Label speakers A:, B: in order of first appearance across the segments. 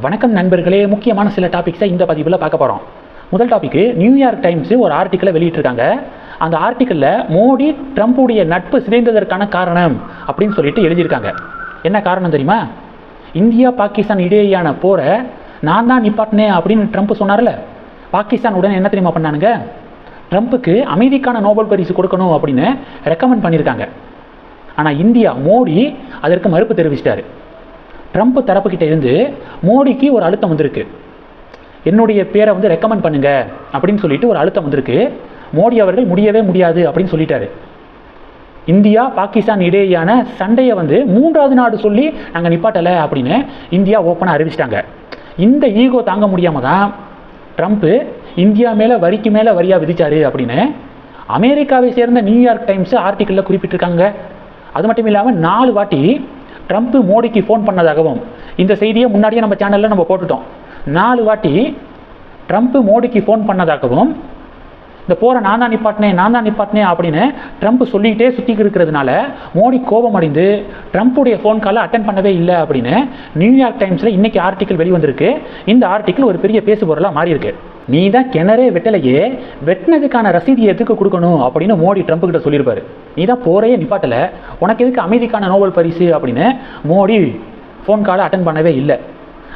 A: வணக்கம் நண்பர்களே முக்கியமான சில டாபிக்ஸை இந்த பதிவில் பார்க்க போகிறோம் முதல் டாபிக்கு நியூயார்க் டைம்ஸ் ஒரு ஆர்டிக்கலை வெளியிட்டிருக்காங்க. அந்த ஆர்டிக்கலில் மோடி ட்ரம்ப்புடைய நட்பு சிதைந்ததற்கான காரணம் அப்படின்னு சொல்லிட்டு எழுதியிருக்காங்க. என்ன காரணம் தெரியுமா? இந்தியா பாகிஸ்தான் இடையேயான போரை நான் தான் நிப்பாட்டினேன் அப்படின்னு ட்ரம்ப் சொன்னார்ல. பாகிஸ்தான் உடனே என்ன தெரியுமா பண்ணானுங்க? ட்ரம்ப்புக்கு அமைதிக்கான நோபல் பரிசு கொடுக்கணும் அப்படின்னு ரெக்கமெண்ட் பண்ணியிருக்காங்க. ஆனால் இந்தியா மோடி அதற்கு மறுப்பு தெரிவிச்சிட்டாரு. ட்ரம்ப் தரப்புக்கிட்ட இருந்து மோடிக்கு ஒரு அழுத்தம் வந்திருக்கு. என்னுடைய பேரை வந்து ரெக்கமெண்ட் பண்ணுங்க அப்படின்னு சொல்லிட்டு ஒரு அழுத்தம் வந்திருக்கு. மோடி அவர்கள் முடியவே முடியாது அப்படின்னு சொல்லிட்டாரு. இந்தியா பாகிஸ்தான் இடையேயான சண்டையை வந்து மூன்றாவது நாடு சொல்லி நாங்கள் நிப்பாட்டலை அப்படின்னு இந்தியா ஓப்பனாக அறிவிச்சிட்டாங்க. இந்த ஈகோ தாங்க முடியாமல் தான் ட்ரம்ப்பு இந்தியா மேலே வரிக்கு மேலே வரியாக விதிச்சாரு அப்படின்னு அமெரிக்காவை சேர்ந்த நியூயார்க் டைம்ஸ் ஆர்டிக்கலில் குறிப்பிட்டிருக்காங்க. அது மட்டும் இல்லாமல் நாலு வாட்டி ட்ரம்ப் மோடிக்கு ஃபோன் பண்ணதாகவும் இந்த செய்தியை முன்னாடியே நம்ம சேனலில் நம்ம போட்டுட்டோம். நாலு வாட்டி ட்ரம்ப் மோடிக்கு ஃபோன் பண்ணதாகவும் இந்த போரை நான் தான் நிப்பாட்டினேன் நான் தான் நிப்பாட்டினேன் அப்படின்னு ட்ரம்ப் சொல்லிக்கிட்டே சுற்றிக்கிட்டு இருக்கிறதுனால மோடி கோபம் அடைந்து ட்ரம்ப்புடைய ஃபோன் காலை அட்டன் பண்ணவே இல்லை அப்படின்னு நியூயார்க் டைம்ஸில் இன்னைக்கு ஆர்டிக்கல் வெளிவந்திருக்கு. இந்த ஆர்டிக்கல் ஒரு பெரிய பேசுபொருளாக பொருளாக மாறியிருக்கு. நீ தான் கிணறே வெட்டலையே வெட்டினதுக்கான ரசீதி எதுக்கு கொடுக்கணும் அப்படின்னு மோடி ட்ரம்ப் கிட்ட சொல்லியிருப்பாரு. நீ தான் போரையே நிப்பாட்டலை உனக்கு எதுக்கு அமைதிக்கான நோபல் பரிசு அப்படின்னு மோடி ஃபோன் காலை அட்டன் பண்ணவே இல்லை.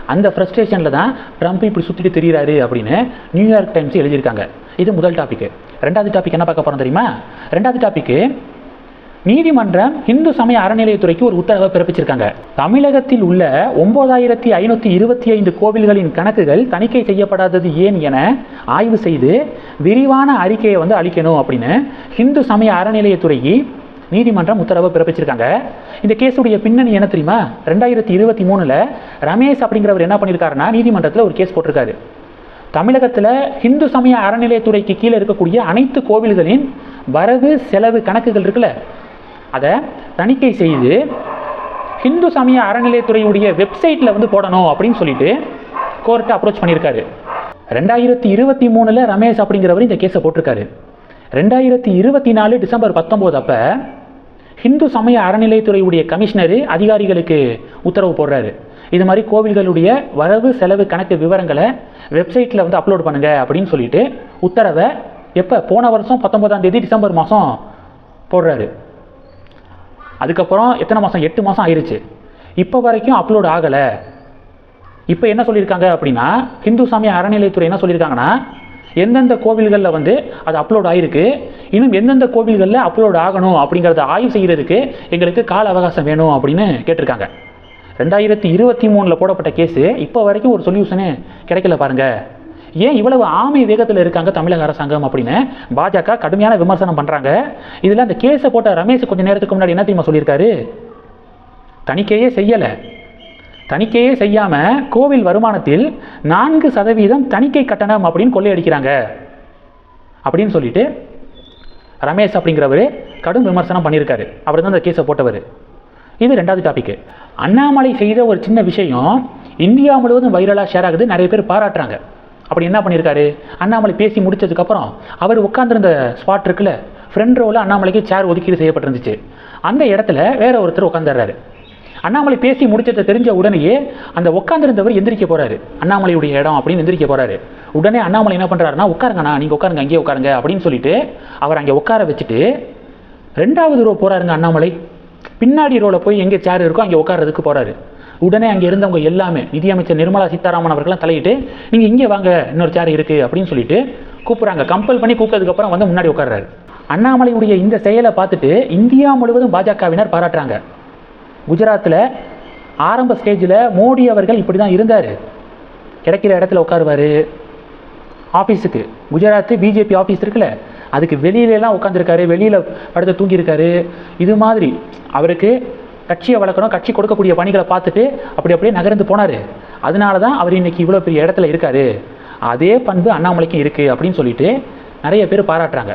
A: அந்த ஃப்ரஸ்ட்ரேஷனில் தான் ட்ரம்ப் இப்படி சுற்றிட்டு தெரிகிறாரு அப்படின்னு நியூயார்க் டைம்ஸ் எழுதியிருக்காங்க. இது முதல் டாபிக் ரெண்டாவது டாபிக் என்ன பார்க்க போகிறோம் தெரியுமா? ரெண்டாவது டாப்பிக்கு நீதிமன்றம் இந்து சமய அறநிலையத்துறைக்கு ஒரு உத்தரவை பிறப்பிச்சிருக்காங்க. தமிழகத்தில் உள்ள ஒன்பதாயிரத்தி ஐநூற்றி இருபத்தி ஐந்து கோவில்களின் கணக்குகள் தணிக்கை செய்யப்படாதது ஏன் என ஆய்வு செய்து விரிவான அறிக்கையை வந்து அளிக்கணும் அப்படின்னு இந்து சமய அறநிலையத்துறைக்கு நீதிமன்றம் உத்தரவு பிறப்பிச்சிருக்காங்க. இந்த கேஸுடைய பின்னணி என்ன தெரியுமா? ரெண்டாயிரத்தி இருபத்தி மூணில் ரமேஷ் அப்படிங்கிறவர் என்ன பண்ணியிருக்காருன்னா நீதிமன்றத்தில் ஒரு கேஸ் போட்டிருக்காரு. தமிழகத்தில் இந்து சமய அறநிலையத்துறைக்கு கீழே இருக்கக்கூடிய அனைத்து கோவில்களின் வரவு செலவு கணக்குகள் இருக்குல்ல? அதை தணிக்கை செய்து ஹிந்து சமய அறநிலையத்துறையுடைய வெப்சைட்டில் வந்து போடணும் அப்படின்னு சொல்லிட்டு கோர்ட்டை அப்ரோச் பண்ணியிருக்காரு ரெண்டாயிரத்தி இருபத்தி மூணில் ரமேஷ் அப்படிங்கிறவர் இந்த கேஸை போட்டிருக்காரு. ரெண்டாயிரத்தி இருபத்தி நாலு டிசம்பர் பத்தொம்போது அப்போ ஹிந்து சமய அறநிலையத்துறையுடைய கமிஷனரு அதிகாரிகளுக்கு உத்தரவு போடுறாரு. இது மாதிரி கோவில்களுடைய வரவு செலவு கணக்கு விவரங்களை வெப்சைட்டில் வந்து அப்லோட் பண்ணுங்க அப்படின்னு சொல்லிட்டு உத்தரவை எப்போ? போன வருஷம் பத்தொன்பதாம் தேதி டிசம்பர் மாதம் போடுறாரு. அதுக்கப்புறம் எத்தனை மாதம் எட்டு மாதம் ஆயிடுச்சு இப்போ வரைக்கும் அப்லோட் ஆகலை. இப்போ என்ன சொல்லியிருக்காங்க அப்படின்னா ஹிந்து சமய அறநிலையத்துறை என்ன சொல்லியிருக்காங்கன்னா எந்தெந்த கோவில்களில் வந்து அது அப்லோட் ஆகிருக்கு இன்னும் எந்தெந்த கோவில்களில் அப்லோட் ஆகணும் அப்படிங்கிறத ஆய்வு செய்கிறதுக்கு எங்களுக்கு கால அவகாசம் வேணும் அப்படின்னு கேட்டிருக்காங்க. ரெண்டாயிரத்தி இருபத்தி மூணில் போடப்பட்ட கேஸு இப்போ வரைக்கும் ஒரு சொல்யூஷனே கிடைக்கல பாருங்கள் ஏன் இவ்வளவு ஆமை வேகத்தில் இருக்காங்க தமிழக அரசாங்கம் அப்படின்னு? பாஜக கடுமையான விமர்சனம் பண்ணுறாங்க இதில் அந்த கேஸை போட்ட ரமேஷ் கொஞ்சம் நேரத்துக்கு முன்னாடி என்ன தெரியுமா சொல்லியிருக்காரு? தணிக்கையே செய்யலை. தணிக்கையே செய்யாமல் கோவில் வருமானத்தில் நான்கு சதவீதம் தணிக்கை கட்டணம் அப்படின்னு கொள்ளையடிக்கிறாங்க. அப்படின்னு சொல்லிட்டு ரமேஷ் அப்படிங்கிறவர் கடும் விமர்சனம் பண்ணியிருக்காரு. அவர் தான் அந்த கேஸை போட்டவர். இது ரெண்டாவது டாபிக் அண்ணாமலை செய்த ஒரு சின்ன விஷயம் இந்தியா முழுவதும் வைரலாக ஷேர் ஆகுது நிறைய பேர் பாராட்டுறாங்க. அப்படி என்ன பண்ணியிருக்காரு? அண்ணாமலை பேசி முடிச்சதுக்கப்புறம் அவர் உட்காந்துருந்த ஸ்பாட் இருக்குல்ல ஃப்ரெண்ட் ரோவில் அண்ணாமலைக்கு சேர் ஒதுக்கீடு செய்யப்பட்டிருந்துச்சு. அந்த இடத்துல வேற ஒருத்தர் உட்காந்துடுறாரு அண்ணாமலை பேசி முடிச்சதை தெரிஞ்ச உடனேயே அந்த உட்காந்துருந்தவர் எந்திரிக்க போறாரு. அண்ணாமலையுடைய இடம் அப்படின்னு எந்திரிக்க போறாரு. உடனே அண்ணாமலை என்ன பண்ணுறாருன்னா உட்காருங்கண்ணா நீங்கள் உட்காருங்க அங்கேயே உட்காருங்க அப்படின்னு சொல்லிட்டு அவர் அங்கே உட்கார வச்சுட்டு ரெண்டாவது ரோ போறாருங்க அண்ணாமலை. பின்னாடி ரோவில் போய் எங்கே சேர் இருக்கோ அங்கே உட்காரதுக்கு போறாரு. உடனே அங்கே இருந்தவங்க எல்லாமே நிதியமைச்சர் நிர்மலா சீதாராமன் அவர்கள்லாம் தலையிட்டு நீங்கள் இங்கே வாங்க இன்னொரு சேர் இருக்கு அப்படின்னு சொல்லிட்டு கூப்பிட்றாங்க. கம்பல் பண்ணி கூப்பிட்டதுக்கப்புறம் வந்து முன்னாடி உட்கார்றாரு. அண்ணாமலையுடைய இந்த செயலை பார்த்துட்டு இந்தியா முழுவதும் பாஜகவினர் பாராட்டுறாங்க. குஜராத்தில் ஆரம்ப ஸ்டேஜில் மோடி அவர்கள் இப்படி தான் இருந்தார். கிடைக்கிற இடத்துல உட்காருவார். ஆஃபீஸுக்கு குஜராத்து பிஜேபி ஆஃபீஸ் இருக்குல்ல அதுக்கு வெளியிலலாம் உட்காந்துருக்காரு வெளியில் படுத்து தூங்கியிருக்காரு. இது மாதிரி அவருக்கு கட்சியை வளர்க்கணும் கட்சி கொடுக்கக்கூடிய பணிகளை பார்த்துட்டு அப்படி அப்படியே நகர்ந்து போனார். அதனால தான் அவர் இன்னைக்கு இவ்வளோ பெரிய இடத்துல இருக்கார். அதே பண்பு அண்ணாமலைக்கும் இருக்குது அப்படின்னு சொல்லிட்டு நிறைய பேர் பாராட்டுறாங்க.